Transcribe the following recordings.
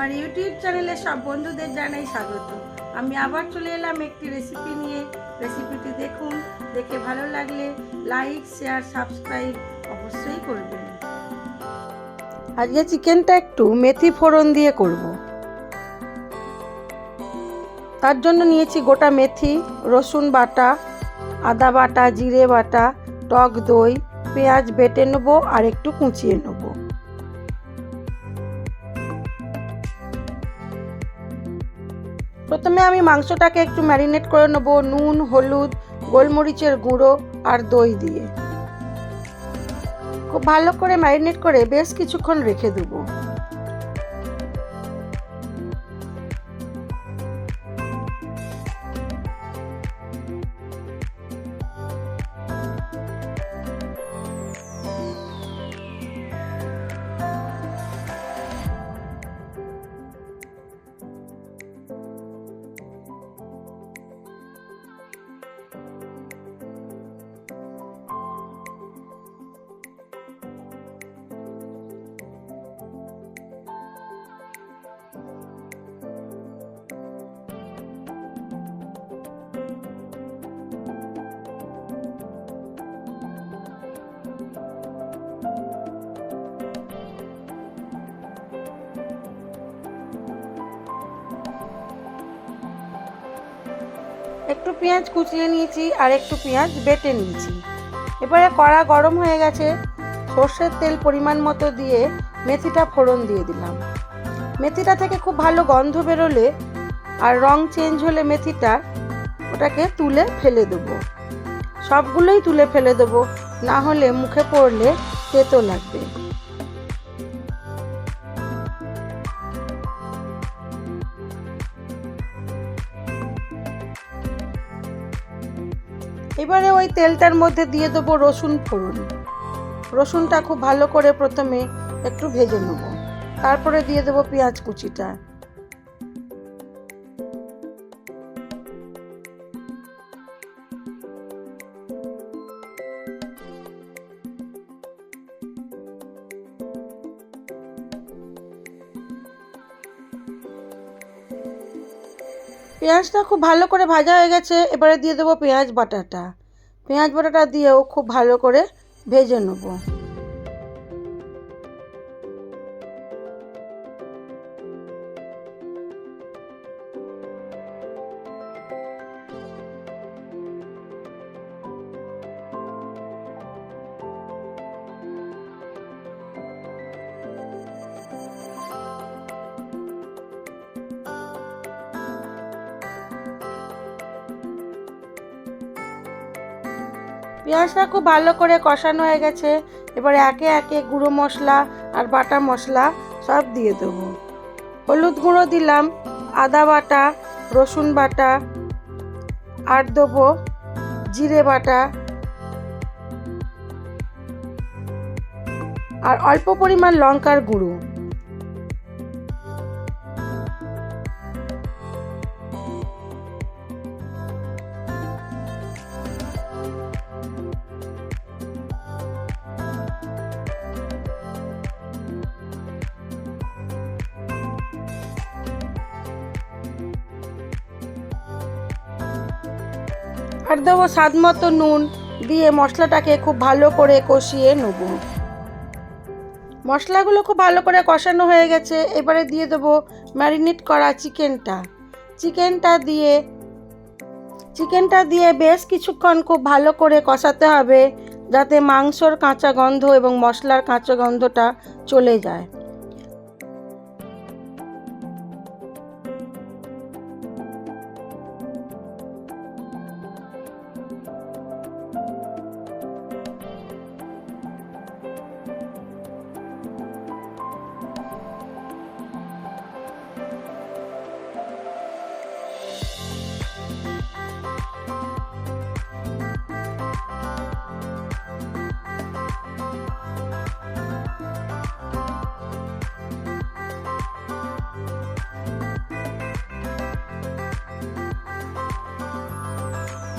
আমার ইউটিউব চ্যানেলে সব বন্ধুদের জানাই স্বাগত। আমি আবার চলে এলাম একটি রেসিপি নিয়ে। রেসিপিটি দেখুন, দেখে ভালো লাগলে লাইক শেয়ার সাবস্ক্রাইব অবশ্যই করবেন। আজকে চিকেনটা একটু মেথি ফোড়ন দিয়ে করব। তার জন্য নিয়েছি গোটা মেথি, রসুন বাটা, আদা বাটা, জিরে বাটা, টক দই, পেঁয়াজ বেটে নেব আর একটু কুচিয়ে নেব। প্রথমে আমি মাংসটাকে একটু ম্যারিনেট করে নেব নুন, হলুদ, গোলমরিচের গুঁড়ো আর দই দিয়ে। খুব ভালো করে ম্যারিনেট করে বেশ কিছুক্ষণ রেখে দেবো। একটু পেঁয়াজ কুচিয়ে নিয়েছি আর একটু পেঁয়াজ বেটে নিয়েছি। এবারে কড়া গরম হয়ে গেছে। সর্ষের তেল পরিমাণ মতো দিয়ে মেথিটা ফোড়ন দিয়ে দিলাম। মেথিটা থেকে খুব ভালো গন্ধ বেরোলে আর রং চেঞ্জ হলে মেথিটা ওটাকে তুলে ফেলে দেবো। সবগুলোই তুলে ফেলে দেবো। না হলে মুখে পড়লে তেতো লাগবে। এবারে ওই তেলটার মধ্যে দিয়ে দেবো রসুন ফোড়ন। রসুনটা খুব ভালো করে প্রথমে একটু ভেজে নেব। তারপরে দিয়ে দেবো পেঁয়াজ কুচিটা। পেঁয়াজটা খুব ভালো করে ভাজা হয়ে গেছে, এবারে দিয়ে দেবো পেঁয়াজ বাটাটা। পেঁয়াজ বাটাটা দিয়েও খুব ভালো করে ভেজে নেব। পেঁয়াজটা খুব ভালো করে কষানো হয়ে গেছে। এবারে একে একে গুঁড়ো মশলা আর বাটা মশলা সব দিয়ে দেবো। হলুদ গুঁড়ো দিলাম, আদা বাটা, রসুন বাটা, আর দেবো জিরে বাটা। আর অল্প পরিমাণ লঙ্কার গুঁড়ো। আর দেবো স্বাদ মতো নুন দিয়ে মশলাটাকে খুব ভালো করে কষিয়ে নেব। মশলাগুলো খুব ভালো করে কষানো হয়ে গেছে। এবারে দিয়ে দেবো ম্যারিনেট করা চিকেনটা। চিকেনটা দিয়ে চিকেনটা দিয়ে বেশ কিছুক্ষণ খুব ভালো করে কষাতে হবে যাতে মাংসর কাঁচা গন্ধ এবং মশলার কাঁচা গন্ধটা চলে যায়।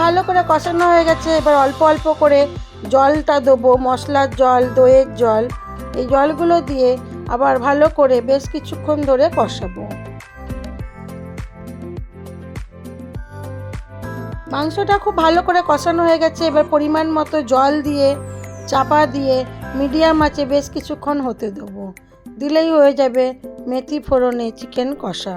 ভালো করে কষানো হয়ে গেছে, এবার অল্প অল্প করে জলটা দেবো, মশলার জল, দইয়ের জল, এই জলগুলো দিয়ে আবার ভালো করে বেশ কিছুক্ষণ ধরে কষাবো। মাংসটা খুব ভালো করে কষানো হয়ে গেছে, এবার পরিমাণ মতো জল দিয়ে, চাপা দিয়ে, মিডিয়াম আঁচে বেশ কিছুক্ষণ হতে দেবো। দিলেই হয়ে যাবে মেথি ফোড়নে চিকেন কষা।